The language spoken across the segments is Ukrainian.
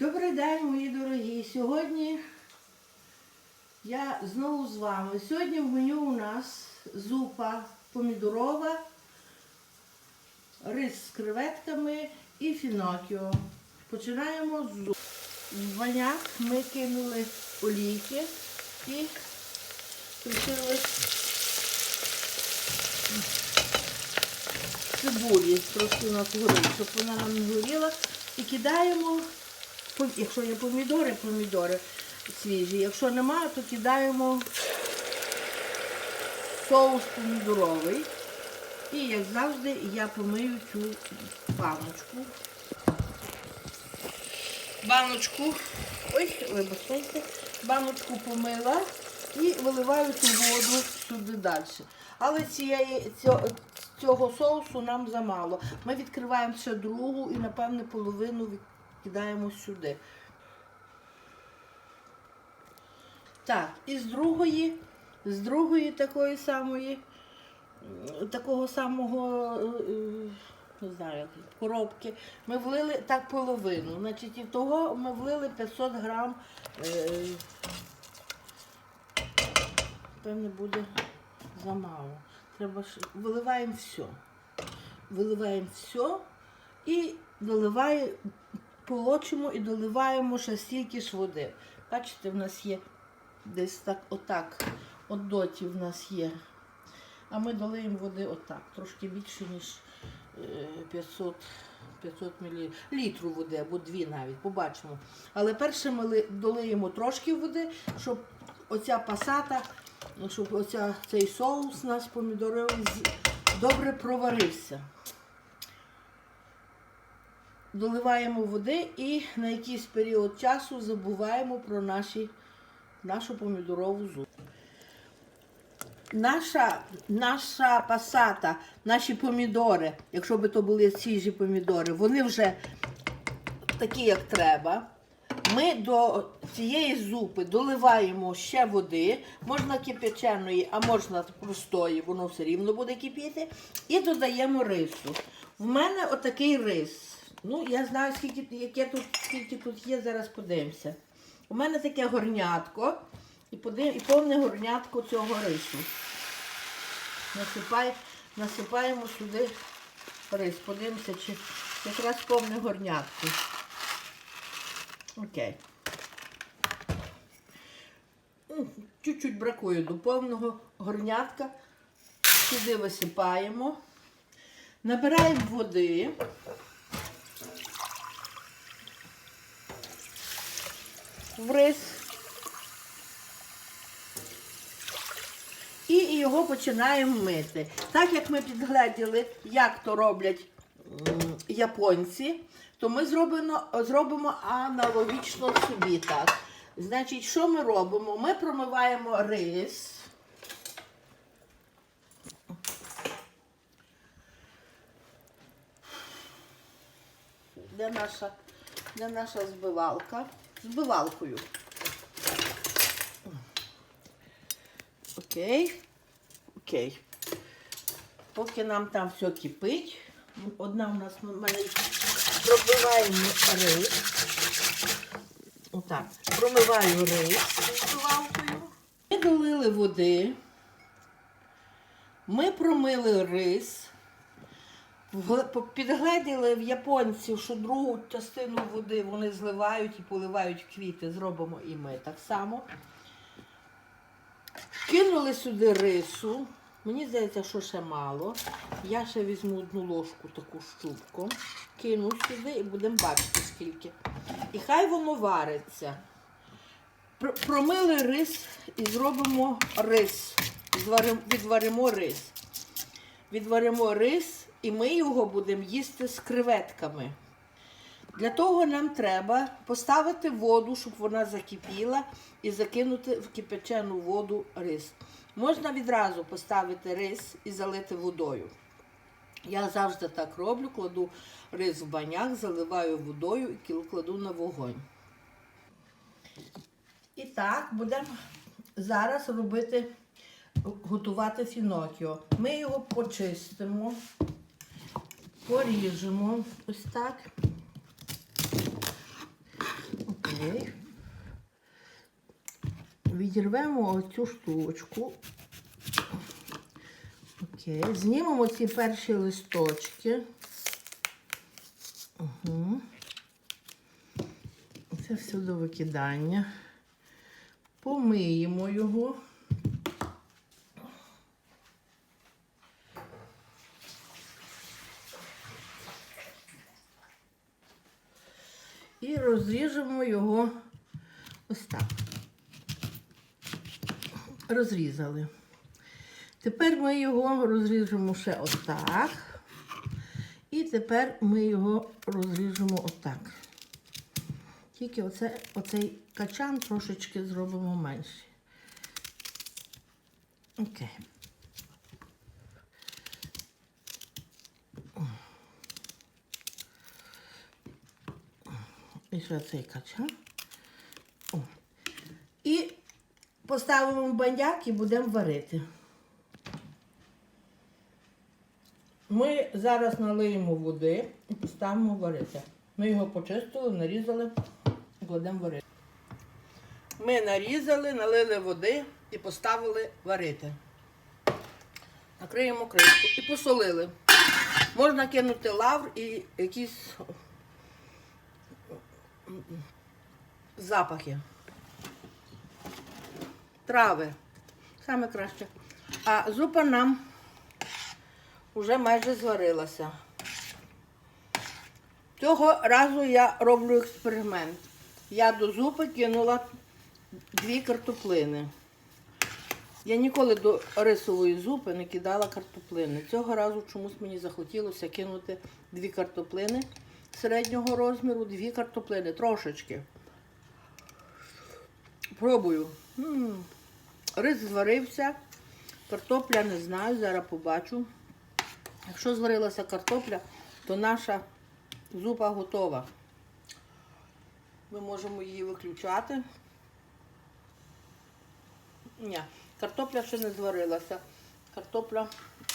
Добрий день, мої дорогі. Сьогодні я знову з вами. Сьогодні в меню у нас зупа помідорова, рис з креветками і фінокіо. Починаємо з зупи. В баняк ми кинули олійки і включили цибулі трошки на горить, щоб вона нам не горіла. І кидаємо, якщо є помідори, помідори свіжі. Якщо немає, то кидаємо соус помідоровий. І як завжди я помию цю баночку. Баночку, ой, вибачайте, баночку помила і виливаю цю воду сюди далі. Але цієї, цього, цього соусу нам замало. Ми відкриваємо ще другу і, напевне, половину відкидаємо сюди. Так, і з другої, з другої такої самої, такого самого, е, е, не знаю, коробки, ми влили так половину. Значить, і того ми влили 500 грам, е, певне, буде замало. Треба виливаємо все. Виливаємо все і доливаємо, полочимо і доливаємо ще стільки ж води. Бачите, в нас є десь так, отак, от доті в нас є. А ми долиємо води отак, трошки більше, ніж е, 500, 500 мл. Літру води або дві навіть, побачимо. Але перше ми долиємо трошки води, щоб оця пасата, щоб оця, цей соус наш помідоровий з- добре проварився. Доливаємо води і на якийсь період часу забуваємо про наші, нашу помідорову зупу. Наша, наша пасата, наші помідори, якщо би то були свіжі помідори, вони вже такі, як треба. Ми до цієї зупи доливаємо ще води, можна кипяченої, а можна простої, воно все рівно буде кипіти. І додаємо рису. В мене отакий рис. Ну, я знаю, скільки, яке тут, скільки тут є, зараз подивимося. У мене таке горнятко і, подив, і повне горнятко цього рису. Насипай, насипаємо сюди рис. Подивимося, чи якраз повне горнятко. Окей. М, Чуть-чуть бракує до повного горнятка. Сюди висипаємо. Набираємо води. В рис. І його починаємо мити. Так як ми підгледіли, як то роблять японці, то ми зробимо, зробимо аналогічно собі так. Значить, що ми робимо? Ми промиваємо рис. Де наша, де наша збивалка? Збивалкою. Окей. Окей. Поки нам там все кипить, одна у нас ми пробиваємо рис. Отак. Промиваю рис збивалкою. Ми долили води. Ми промили рис. Підгледіли в японців, що другу частину води вони зливають і поливають квіти. Зробимо і ми так само. Кинули сюди рису. Мені здається, що ще мало. Я ще візьму одну ложку таку щупку, кину сюди і будемо бачити скільки. І хай воно вариться. Промили рис і зробимо рис. Відваримо рис. Відваримо рис і ми його будемо їсти з креветками. Для того нам треба поставити воду, щоб вона закипіла, і закинути в кипячену воду рис. Можна відразу поставити рис і залити водою. Я завжди так роблю, кладу рис в баняк, заливаю водою і кладу на вогонь. І так, будемо зараз робити, готувати фінокіо. Ми його почистимо, поріжемо ось так. Окей. Відірвемо оцю штучку. Окей. Знімемо ці перші листочки. Угу. Це все до викидання. Помиємо його. І розріжемо його ось так. Розрізали. Тепер ми його розріжемо ще отак. І тепер ми його розріжемо отак. Тільки оце, оцей качан трошечки зробимо менший. Окей. Ще цей качан. О. І поставимо в баняк і будемо варити. Ми зараз налиємо води і поставимо варити. Ми його почистили, нарізали кладемо варити. Ми нарізали, налили води і поставили варити. Накриємо кришку і посолили. Можна кинути лавр і якісь запахи. Трави. Саме краще. А зупа нам вже майже зварилася. Цього разу я роблю експеримент. Я до зупи кинула дві картоплини. Я ніколи до рисової зупи не кидала картоплини. Цього разу чомусь мені захотілося кинути дві картоплини середнього розміру, дві картоплини, трошечки. Пробую. М. Рис зварився, картопля не знаю, зараз побачу. Якщо зварилася картопля, то наша зупа готова. Ми можемо її виключати. Ні, картопля ще не зварилася. Картопля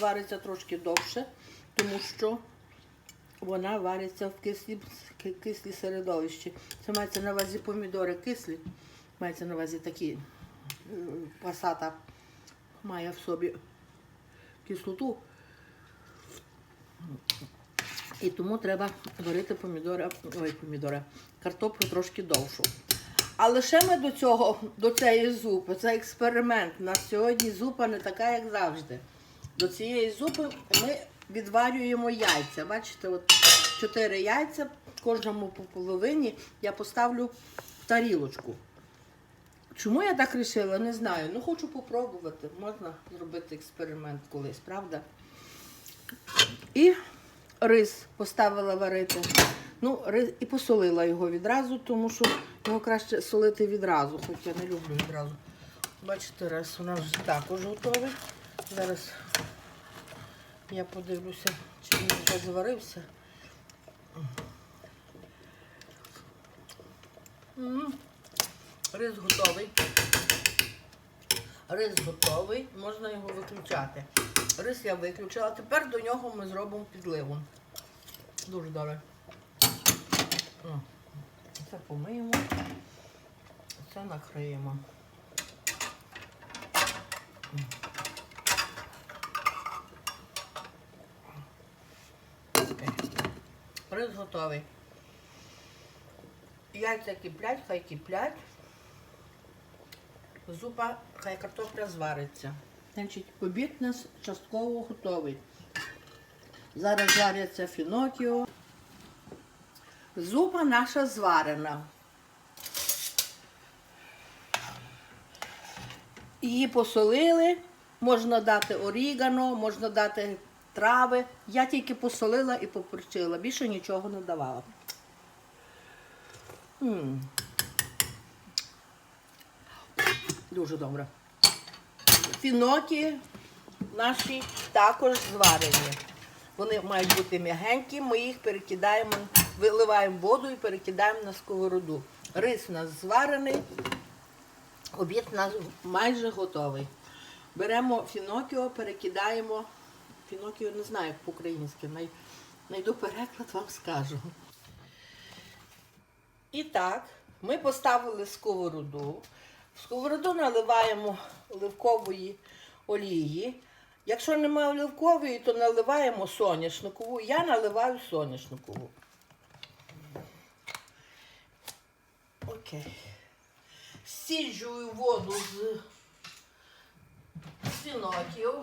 вариться трошки довше, тому що вона вариться в кислі, кислі середовищі. Це мається на увазі помідори кислі, мається на увазі такі е, пасата має в собі кислоту. І тому треба варити помідори, ой, помідори, картоплю трошки довшу. Але ще ми до цього, до цієї зупи, це експеримент. У нас сьогодні зупа не така, як завжди. До цієї зупи ми відварюємо яйця. Бачите, от чотири яйця, кожному по половині я поставлю в тарілочку. Чому я так вирішила, не знаю. Ну хочу попробувати. Можна зробити експеримент колись, правда? І рис поставила варити. Ну, рис, і посолила його відразу, тому що його краще солити відразу, хоч я не люблю відразу. Бачите, рис у нас вже також готовий. Зараз я подивлюся, чи він вже зварився. Рис готовий. Рис готовий, можна його виключати. Рис я виключила. Тепер до нього ми зробимо підливу. Дуже добре. Це помиємо. Це накриємо. Окей. Рис готовий. Яйця киплять, хай киплять. Зупа, хай картопля звариться. Значить, обід у нас частково готовий. Зараз жаряться фінокіо. Зупа наша зварена. Її посолили, можна дати орігано, можна дати трави. Я тільки посолила і поперчила, більше нічого не давала. М. Дуже добре. Фінокі наші також зварені. Вони мають бути м'ягенькі, ми їх перекидаємо, виливаємо воду і перекидаємо на сковороду. Рис у нас зварений, обід у нас майже готовий. Беремо фінокіо, перекидаємо. Фінокіо не знаю як по-українськи. Най... Найду переклад, вам скажу. І так, Ми поставили сковороду. В сковороду наливаємо оливкової олії. Якщо немає оливкової, то наливаємо соняшникову. Я наливаю соняшникову. Окей. Сіджую воду з свиноків.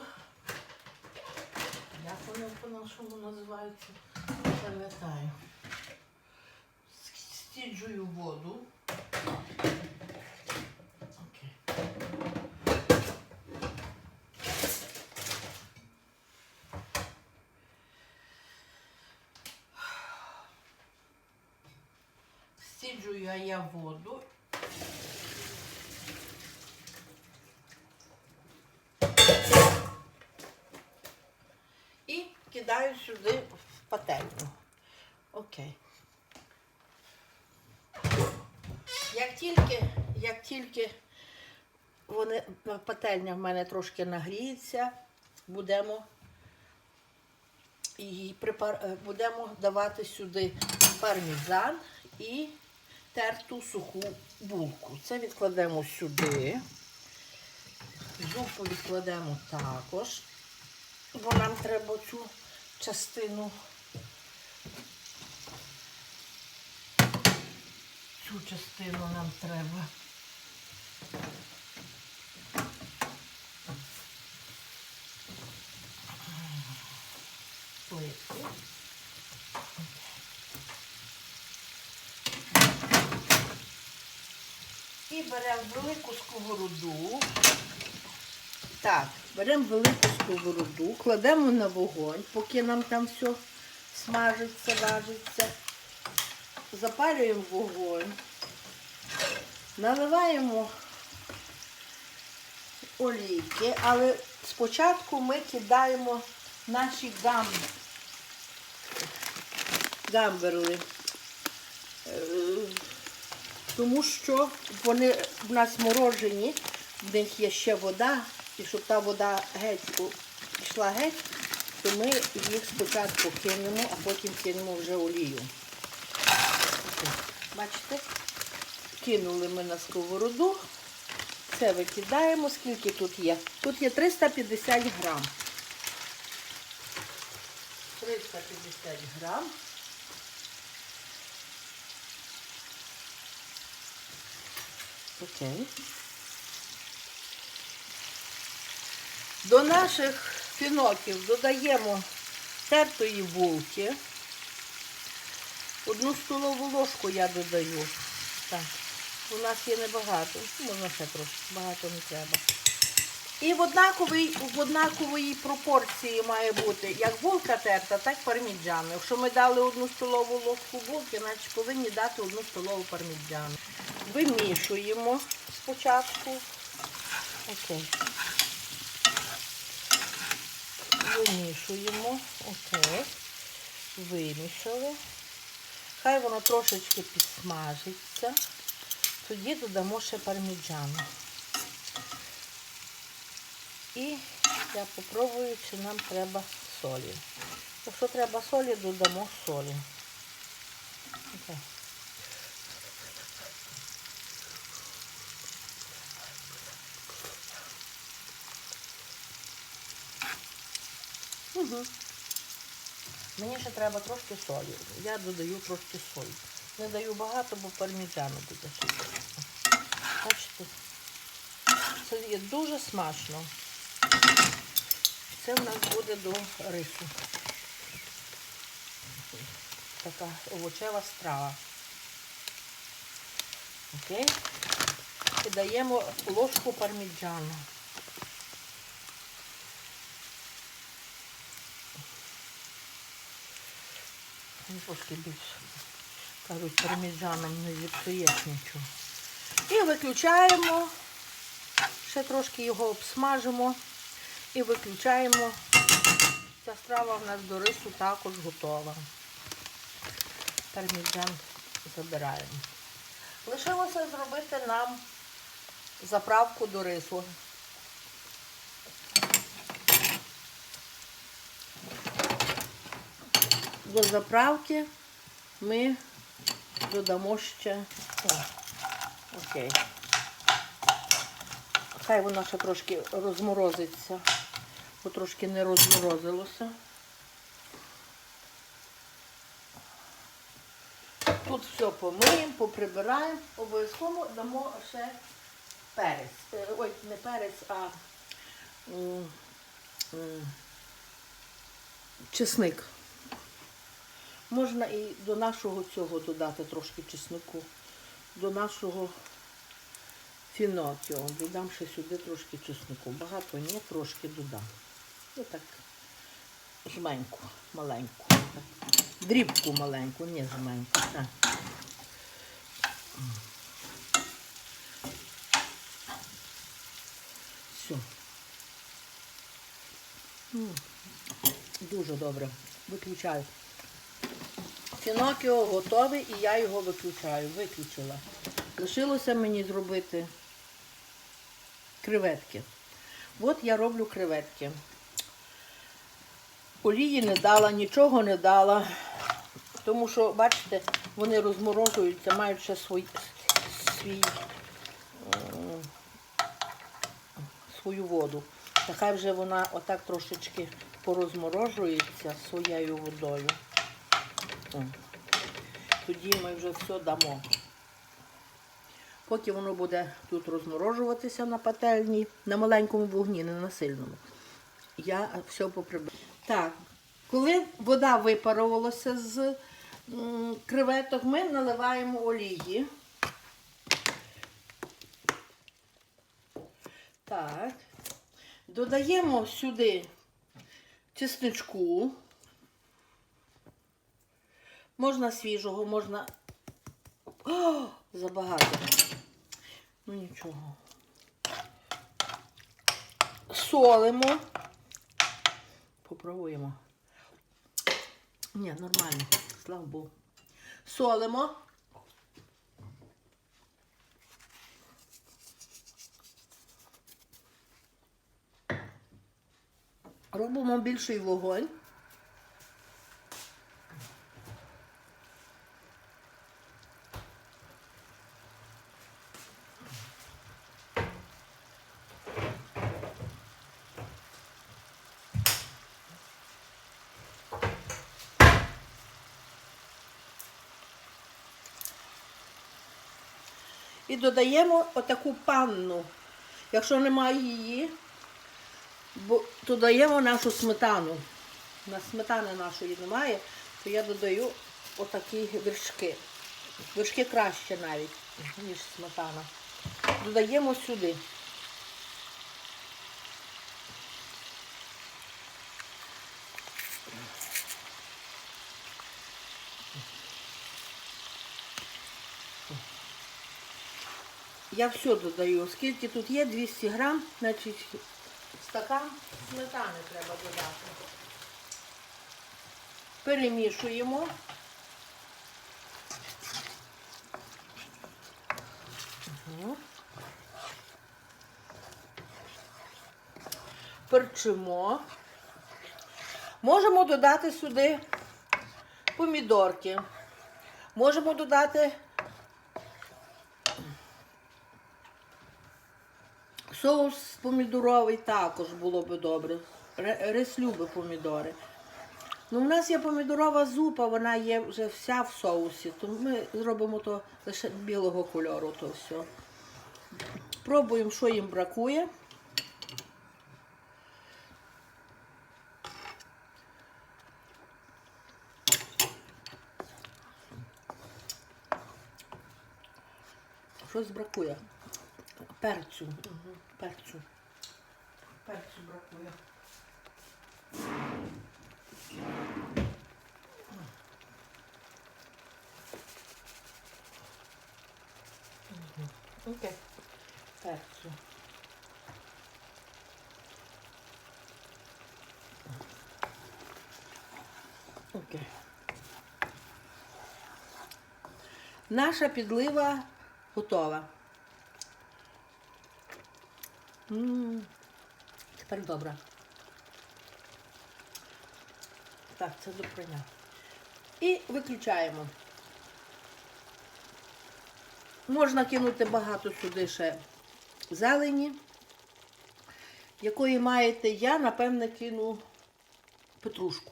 Як вони по-нашому називаються? Пам'ятаю. Стіджую воду. Стіджую я воду. І кидаю сюди в пательню. Окей. Як тільки, як тільки вони, пательня в мене трошки нагріється, будемо, і припар, е, будемо давати сюди пармезан і терту суху булку. Це відкладемо сюди. Зупу відкладемо також, бо нам треба цю частину. Цю частину нам треба. Плитки. І беремо велику сковороду. Так, беремо велику сковороду, кладемо на вогонь, поки нам там все смажиться, важиться. Запалюємо вогонь, наливаємо олійки, але спочатку ми кидаємо наші гам... гамберли. Е, Тому що вони в нас морожені, в них є ще вода, і щоб та вода геть пішла геть, то ми їх спочатку кинемо, а потім кинемо вже олію. Бачите? Кинули ми на сковороду. Це викидаємо. Скільки тут є? Тут є 350 грам. 350 грам. Окей. До наших фіноків додаємо тертої булки. Одну столову ложку я додаю. Так. У нас є небагато. Можна ще трошки, багато не треба. І в однаковій, в однаковій пропорції має бути як булка терта, так і парміджану. Якщо ми дали одну столову ложку булки, значить повинні дати одну столову парміджану. Вимішуємо спочатку. Окей. Вимішуємо. Окей. Вимішали. Хай воно трошечки підсмажиться. Тоді додамо ще парміджану. І я попробую, чи нам треба солі. Якщо треба солі, додамо солі. Окей. Угу. Мені ще треба трошки солі. Я додаю трошки солі. Не даю багато, бо пармезану буде. Бачите? Це є дуже смачно. Це в нас буде до рису. Така овочева страва. Окей? І даємо ложку парміджану. Трошки більше. Кажуть, парміджаном не зіпсуєш нічого. І виключаємо. Ще трошки його обсмажимо і виключаємо. Ця страва в нас до рису також готова. Парміджан забираємо. Лишилося зробити нам заправку до рису. До заправки ми додамо ще Окей. Хай воно ще трошки розморозиться, бо трошки не розморозилося. Тут все помиємо, поприбираємо, обов'язково дамо ще перець. Е, Ой, не перець, а чесник. Можна і до нашого цього додати трошки чеснику. До нашого фінокіо. Додам ще сюди трошки чеснику. Багато ні, трошки додам. І так жменьку, маленьку. Так. Дрібку маленьку, не жменьку. Так. Все. Дуже добре. Виключаю. Фінокіо готовий і я його виключаю. Виключила. Лишилося мені зробити креветки. От я роблю креветки. Олії не дала, нічого не дала. Тому що, бачите, вони розморожуються, мають ще свій, свій, свою воду. Та хай вже вона отак трошечки порозморожується своєю водою. Тоді ми вже все дамо. Поки воно буде тут розморожуватися на пательні, на маленькому вогні, не на сильному, я все поприбираю. Так, коли вода випарувалася з креветок, ми наливаємо олії. Так. Додаємо сюди чесничку. Можна свіжого, можна. О, забагато. Ну нічого. Солимо. Попробуємо. Ні, нормально, слава Богу. Солимо. Робимо більший вогонь. І додаємо отаку панну. Якщо немає її, то додаємо нашу сметану. На сметани нашої немає, то я додаю отакі вершки. Вершки краще навіть, ніж сметана. Додаємо сюди. Я все додаю. Скільки тут є? 200 грам, значить стакан сметани треба додати. Перемішуємо. Перчимо. Можемо додати сюди помідорки. Можемо додати Соус помідоровий також було би добре. Ре- Рис любить помідори. Ну, у нас є помідорова зупа, вона є вже вся в соусі, тому ми зробимо то лише білого кольору, то все. Пробуємо, що їм бракує. Щось бракує. Перцю. Угу. Перцю. Перцю бракує. Мгм. Окей. Перцю. Окей. Наша підлива готова. М, Тепер добре. Так, це до І виключаємо. Можна кинути багато сюди ще зелені, якої маєте. Я, напевне, кину петрушку.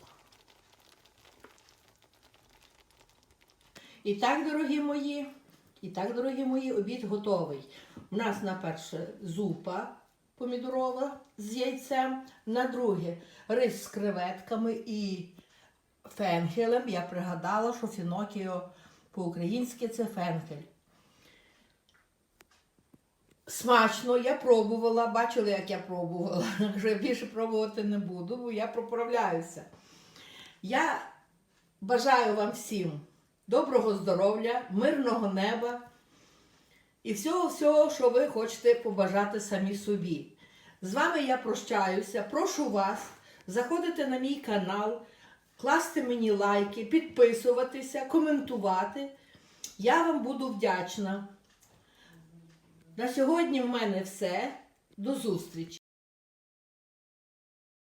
І так, дорогі мої, і так, дорогі мої, обід готовий. У нас на перше зупа помідорова з яйцем, на друге рис з креветками і фенхелем. Я пригадала, що фінокіо по-українськи це фенхель. Смачно, я пробувала, бачили, як я пробувала. Я більше пробувати не буду, бо я проправляюся. Я бажаю вам всім доброго здоров'я, мирного неба і всього-всього, що ви хочете побажати самі собі. З вами я прощаюся. Прошу вас заходити на мій канал, класти мені лайки, підписуватися, коментувати. Я вам буду вдячна. На сьогодні в мене все. До зустрічі!